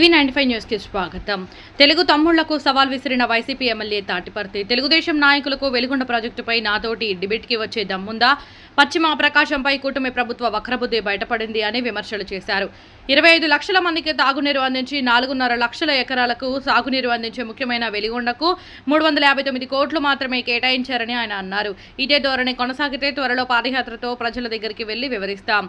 TV ninety five న్యూస్కి స్వాగతం. తెలుగు తమ్ముళ్ళకు సవాల్ విసిరిన వైసీపీ ఎమ్మెల్యే తాటిపర్తి తెలుగుదేశం నాయకులకు వెలుగొండ ప్రాజెక్టుపై నాతోటి డిబేట్కి వచ్చే దమ్ముందా? పశ్చిమ ప్రకాశంపై కూటమి ప్రభుత్వ వక్రబుద్ధి బయటపడింది అని విమర్శలు చేశారు. ఇరవై ఐదు లక్షల మందికి తాగునీరు అందించి నాలుగున్నర లక్షల ఎకరాలకు సాగునీరు అందించే ముఖ్యమైన వెలిగొండకు మూడు వందల యాభై తొమ్మిది కోట్లు మాత్రమే కేటాయించారని ఆయన అన్నారు. ఇదే ధోరణి కొనసాగితే త్వరలో పాదయాత్రతో ప్రజల దగ్గరికి వెళ్ళి వివరిస్తాం.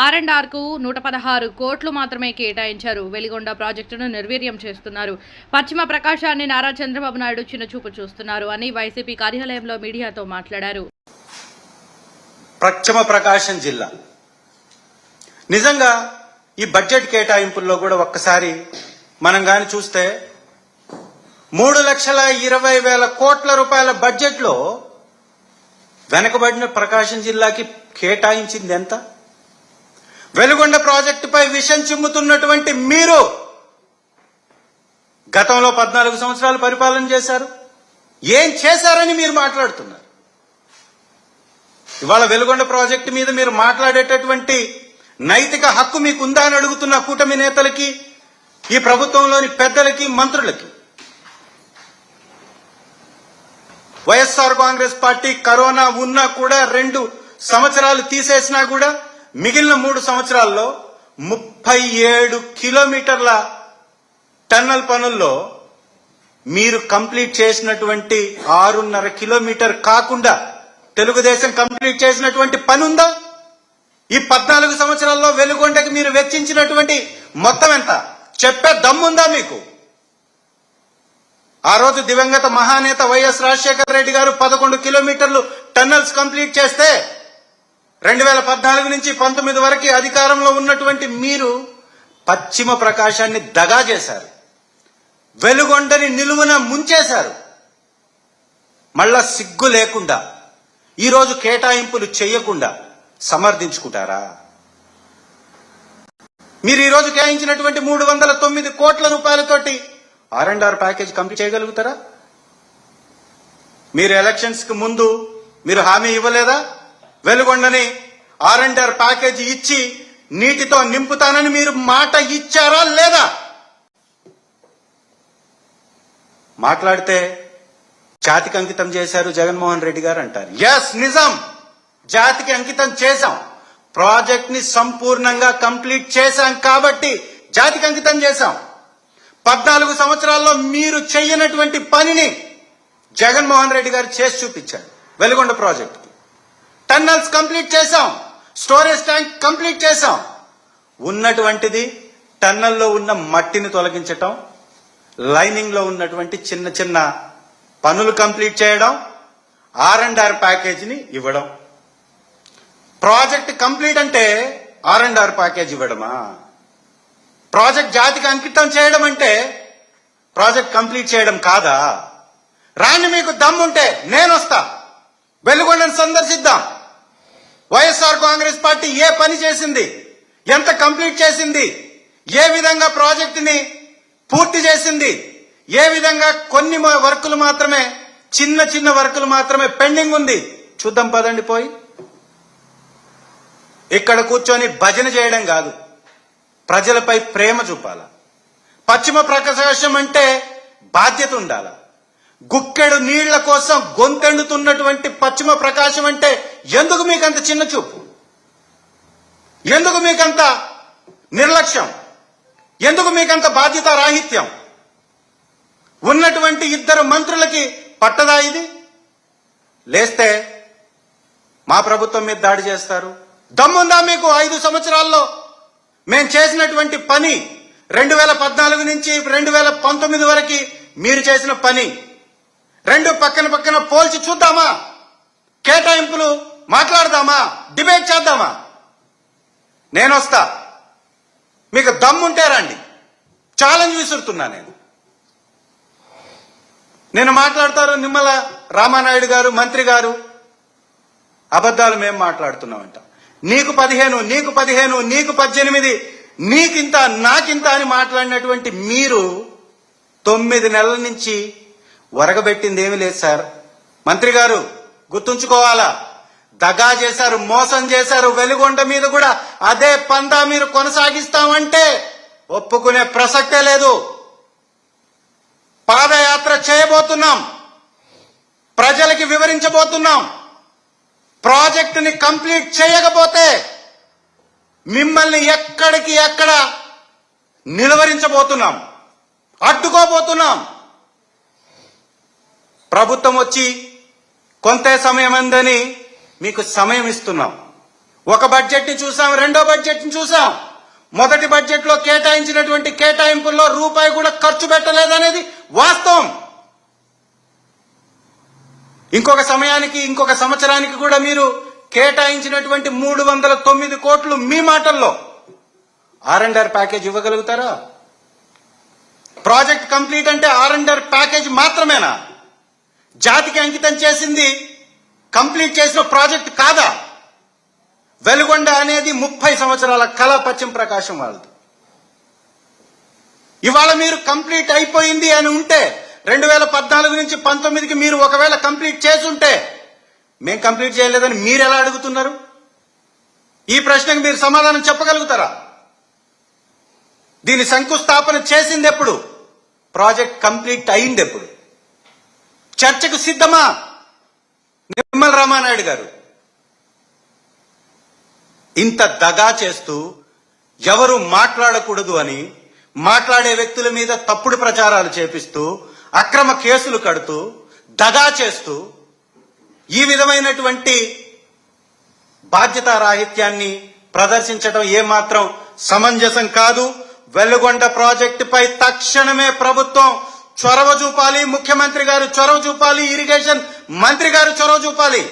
ఆర్ అండ్ ఆర్కు నూట పదహారు కోట్లు మాత్రమే కేటాయించారు. వెలిగొండ ప్రాజెక్టును నిర్వీర్యం చేస్తున్నారు. పశ్చిమ ప్రకాశాన్ని నారా చంద్రబాబు నాయుడు చిన్నచూపు చూస్తున్నారు అని వైసీపీ కార్యాలయంలో మీడియాతో మాట్లాడారు. పశ్చిమ ప్రకాశం జిల్లా. నిజంగా ఈ బడ్జెట్ కేటాయింపుల్లో కూడా ఒక్కసారి మనం గాని చూస్తే మూడు లక్షల ఇరవై వేల కోట్ల రూపాయల బడ్జెట్లో వెనకబడిన ప్రకాశం జిల్లాకి కేటాయించింది ఎంత? వెలుగొండ ప్రాజెక్టుపై విషం చిమ్ముతున్నటువంటి మీరు గతంలో పద్నాలుగు సంవత్సరాలు పరిపాలన చేశారు. ఏం చేశారని మీరు మాట్లాడుతున్నారు. ఇవాళ వెలుగొండ ప్రాజెక్టు మీద మీరు మాట్లాడేటటువంటి నైతిక హక్కు మీకుందా అని అడుగుతున్న కూటమి నేతలకి ఈ ప్రభుత్వంలోని పెద్దలకి మంత్రులకి. వైఎస్ఆర్ కాంగ్రెస్ పార్టీ కరోనా ఉన్నా కూడా రెండు సంవత్సరాలు తీసేసినా కూడా మిగిలిన మూడు సంవత్సరాల్లో ముప్పై ఏడు కిలోమీటర్ల టన్నల్ పనుల్లో మీరు కంప్లీట్ చేసినటువంటి ఆరున్నర కిలోమీటర్ కాకుండా తెలుగుదేశం కంప్లీట్ చేసినటువంటి పని ఉందా ఈ పద్నాలుగు సంవత్సరాల్లో వెలుగొండకి మీరు వెచ్చించినటువంటి మొత్తం ఎంత? చెప్పే దమ్ముందా మీకు? ఆ రోజు దివంగత మహానేత వైఎస్ రాజశేఖర రెడ్డి గారు పదకొండు కిలోమీటర్లు టన్నల్స్ కంప్లీట్ చేస్తే రెండు వేల పద్నాలుగు నుంచి పంతొమ్మిది వరకు అధికారంలో ఉన్నటువంటి మీరు పశ్చిమ ప్రకాశాన్ని దగా చేశారు. వెలుగొండని నిలువున ముంచేశారు. మళ్ళా సిగ్గు లేకుండా ఈరోజు కేటాయింపులు చేయకుండా సమర్థించుకుంటారా? మీరు ఈరోజు కేటాయించినటువంటి మూడు వందల తొమ్మిది కోట్ల రూపాయలతోటి R and R package complete చేయగలుగుతారా? మీరు ఎలక్షన్స్కి ముందు మీరు హామీ ఇవ్వలేదా? వెలుగొండని ఆర్ ప్యాకేజీ ప్యాకేజ్ ఇచ్చి నీటితో నింపుతానని మీరు మాట ఇచ్చారా లేదా? మాట్లాడితే జాతికి అంకితం చేశారు జగన్మోహన్ రెడ్డి గారు అంటారు. ఎస్ నిజం. జాతికి అంకితం చేశాం. ప్రాజెక్ట్ని సంపూర్ణంగా కంప్లీట్ చేశాం కాబట్టి జాతికి అంకితం చేశాం. పద్నాలుగు సంవత్సరాల్లో మీరు చెయ్యనటువంటి పనిని జగన్మోహన్ రెడ్డి గారు చేసి చూపించారు. వెలుగొండ ప్రాజెక్ట్. టన్నల్స్ కంప్లీట్ చేశాం. స్టోరేజ్ ట్యాంక్ కంప్లీట్ చేశాం. ఉన్నటువంటిది టన్నల్లో ఉన్న మట్టిని తొలగించటం లైనింగ్లో ఉన్నటువంటి చిన్న చిన్న పనులు కంప్లీట్ చేయడం ఆర్ అండ్ ఆర్ ప్యాకేజీని ఇవ్వడం. ప్రాజెక్ట్ కంప్లీట్ అంటే ఆర్ అండ్ ఆర్ ప్యాకేజ్ ఇవ్వడమా? ప్రాజెక్ట్ జాతికి అంకితం చేయడం అంటే ప్రాజెక్ట్ కంప్లీట్ చేయడం కాదా? రాని మీకు దమ్ముంటే నేను వెలుగొండను సందర్శిద్దాం. వైఎస్ఆర్ కాంగ్రెస్ పార్టీ ఏ పని చేసింది? ఎంత కంప్లీట్ చేసింది? ఏ విధంగా ప్రాజెక్టుని పూర్తి చేసింది? ఏ విధంగా కొన్ని వర్కులు మాత్రమే చిన్న చిన్న వర్కులు మాత్రమే పెండింగ్ ఉంది? చూద్దాం పదండి పోయి. ఇక్కడ కూర్చొని భజన చేయడం కాదు. ప్రజలపై ప్రేమ చూపాల? పశ్చిమ ప్రకాశం అంటే బాధ్యత ఉండాలా? గుక్కెడు నీళ్ళ కోసం గొంతెండుతున్నటువంటి పశ్చిమ ప్రకాశం అంటే ఎందుకు మీకంత చిన్న చూపు? ఎందుకు మీకంత నిర్లక్ష్యం? ఎందుకు మీకంత బాధ్యత రాహిత్యం? ఉన్నటువంటి ఇద్దరు మంత్రులకి పట్టదా ఇది? లేస్తే మా ప్రభుత్వం మీద దాడి చేస్తారు. దమ్ముందా మీకు ఐదు సంవత్సరాల్లో? మేం చేసినటువంటి పని రెండు వేల పద్నాలుగు నుంచి రెండు వేల పంతొమ్మిది వరకు మీరు చేసిన పని. రెండు పక్కన పక్కన పోల్చి చూద్దామా? కేటాయింపులు మాట్లాడదామా? డిబేట్ చేద్దామా? నేను వస్తా మీకు దమ్ముంటే రండి. ఛాలెంజ్ విసురుతున్నా నేను. నేను మాట్లాడతారు నిమ్మల రామానాయుడు గారు మంత్రి గారు. అబద్ధాలు మేము మాట్లాడుతున్నామంట. నీకు పదిహేను నీకు పదిహేను నీకు పద్దెనిమిది నీకింత నాకింత అని మాట్లాడినటువంటి మీరు తొమ్మిది నెలల నుంచి వరగబెట్టింది ఏమీ లేదు సార్. మంత్రి గారు గుర్తుంచుకోవాలా? దగా చేశారు మోసం చేశారు వెలుగొండ మీద కూడా అదే పందా మీరు కొనసాగిస్తామంటే ఒప్పుకునే ప్రసక్తే లేదు. పాదయాత్ర చేయబోతున్నాం. ప్రజలకి వివరించబోతున్నాం. ప్రాజెక్టుని కంప్లీట్ చేయకపోతే మిమ్మల్ని ఎక్కడికి ఎక్కడ నిలువరించబోతున్నాం. అడ్డుకోబోతున్నాం. ప్రభుత్వం వచ్చి కొంత సమయం ఉందని మీకు సమయం ఇస్తున్నాం. ఒక బడ్జెట్ని చూసాం రెండో బడ్జెట్ని చూసాం. మొదటి బడ్జెట్లో కేటాయించినటువంటి కేటాయింపుల్లో రూపాయి కూడా ఖర్చు పెట్టలేదనేది వాస్తవం. ఇంకొక సమయానికి ఇంకొక సంవత్సరానికి కూడా మీరు కేటాయించినటువంటి మూడు వందల తొమ్మిది కోట్లు మీ మాటల్లో. ఆర్ అండ్ ఆర్ ప్యాకేజ్ ఇవ్వగలుగుతారా? ప్రాజెక్ట్ కంప్లీట్ అంటే ఆర్ అండ్ ఆర్ ప్యాకేజ్ మాత్రమేనా? జాతికి అంకితం చేసింది కంప్లీట్ చేసిన ప్రాజెక్ట్ కాదా? వెలుగొండ అనేది ముప్పై సంవత్సరాల కళ పశ్చిమ ప్రకాశం వాళ్ళది. ఇవాళ మీరు కంప్లీట్ అయిపోయింది అని ఉంటే రెండు వేల పద్నాలుగు నుంచి పంతొమ్మిదికి మీరు ఒకవేళ కంప్లీట్ చేసి ఉంటే మేం కంప్లీట్ చేయలేదని మీరు ఎలా అడుగుతున్నారు? ఈ ప్రశ్నకు మీరు సమాధానం చెప్పగలుగుతారా? దీని శంకుస్థాపన చేసింది ఎప్పుడు ప్రాజెక్ట్ కంప్లీట్ అయింది ఎప్పుడు చర్చకు సిద్ధమా? నిర్మల్ రామానాయుడు గారు. ఇంత దగా చేస్తూ ఎవరు మాట్లాడకూడదు అని మాట్లాడే వ్యక్తుల మీద తప్పుడు ప్రచారాలు చేపిస్తూ అక్రమ కేసులు కడుతూ దగా చేస్తూ ఈ విధమైనటువంటి బాధ్యతారాహిత్యాన్ని ప్రదర్శించడం ఏమాత్రం సమంజసం కాదు. వెలుగొండ ప్రాజెక్టుపై తక్షణమే ప్రభుత్వం చొరవ చూపాలి ముఖ్యమంత్రి గారు చొరవ చూపాలి ఇరిగేషన్ మంత్రి గారు చొరవ చూపాలి.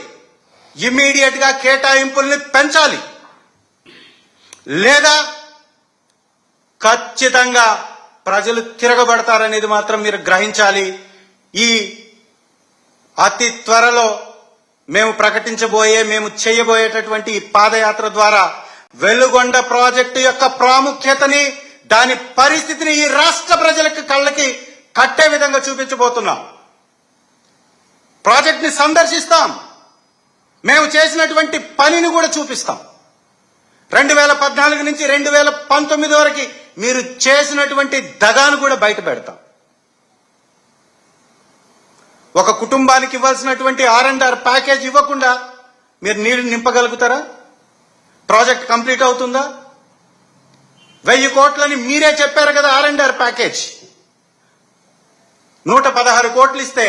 ఇమీడియట్గా కేటాయింపుల్ని పెంచాలి. లేదా ఖచ్చితంగా ప్రజలు తిరగబడతారనేది మాత్రం మీరు గ్రహించాలి. ఈ అతి త్వరలో మేము ప్రకటించబోయే మేము చేయబోయేటటువంటి ఈ పాదయాత్ర ద్వారా వెలుగొండ ప్రాజెక్టు యొక్క ప్రాముఖ్యతని దాని పరిస్థితిని ఈ రాష్ట్ర ప్రజలకు కళ్ళకి కట్టే విధంగా చూపించబోతున్నాం. ప్రాజెక్ట్ని సందర్శిస్తాం. మేము చేసినటువంటి పనిని కూడా చూపిస్తాం. రెండు వేల పద్నాలుగు నుంచి రెండు వేల పంతొమ్మిది వరకు మీరు చేసినటువంటి దగాను కూడా బయట పెడతాం. ఒక కుటుంబానికి ఇవ్వాల్సినటువంటి ఆర్ అండ్ ఆర్ ప్యాకేజ్ ఇవ్వకుండా మీరు నీళ్ళు నింపగలుగుతారా? ప్రాజెక్ట్ కంప్లీట్ అవుతుందా? వెయ్యి కోట్లని మీరే చెప్పారు కదా ఆర్ అండ్ ఆర్ ప్యాకేజ్. నూట పదహారు కోట్లు ఇస్తే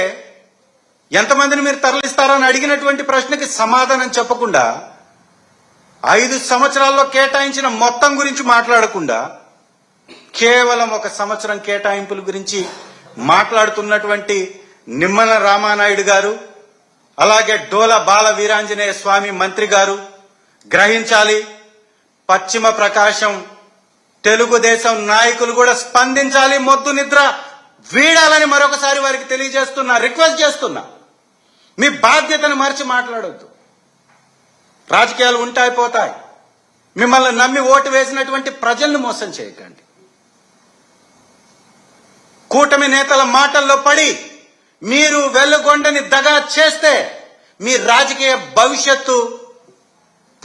ఎంతమందిని మీరు తరలిస్తారని అడిగినటువంటి ప్రశ్నకి సమాధానం చెప్పకుండా ఐదు సంవత్సరాల్లో కేటాయించిన మొత్తం గురించి మాట్లాడకుండా కేవలం ఒక సంవత్సరం కేటాయింపుల గురించి మాట్లాడుతున్నటువంటి నిమ్మల రామానాయుడు గారు అలాగే డోల బాల వీరాంజనేయ స్వామి మంత్రి గారు గ్రహించాలి. పశ్చిమ ప్రకాశం తెలుగుదేశం నాయకులు కూడా స్పందించాలి. మొద్దు నిద్ర. వీడాలని మరొకసారి వారికి తెలియజేస్తున్నా రిక్వెస్ట్ చేస్తున్నా. మీ బాధ్యతను మరిచి మాట్లాడొద్దు. రాజకీయాలు ఉంటాయి పోతాయి. మిమ్మల్ని నమ్మి ఓటు వేసినటువంటి ప్రజల్ని మోసం చేయకండి. కూటమి నేతల మాటల్లో పడి మీరు వెళ్ళగొండని దగా చేస్తే మీ రాజకీయ భవిష్యత్తు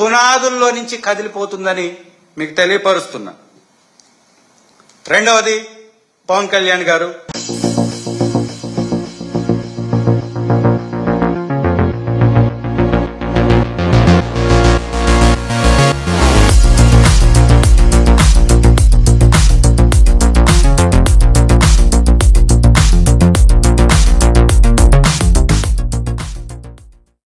పునాదుల్లో నుంచి కదిలిపోతుందని మీకు తెలియపరుస్తున్నా. రెండవది పవన్ కళ్యాణ్ గారు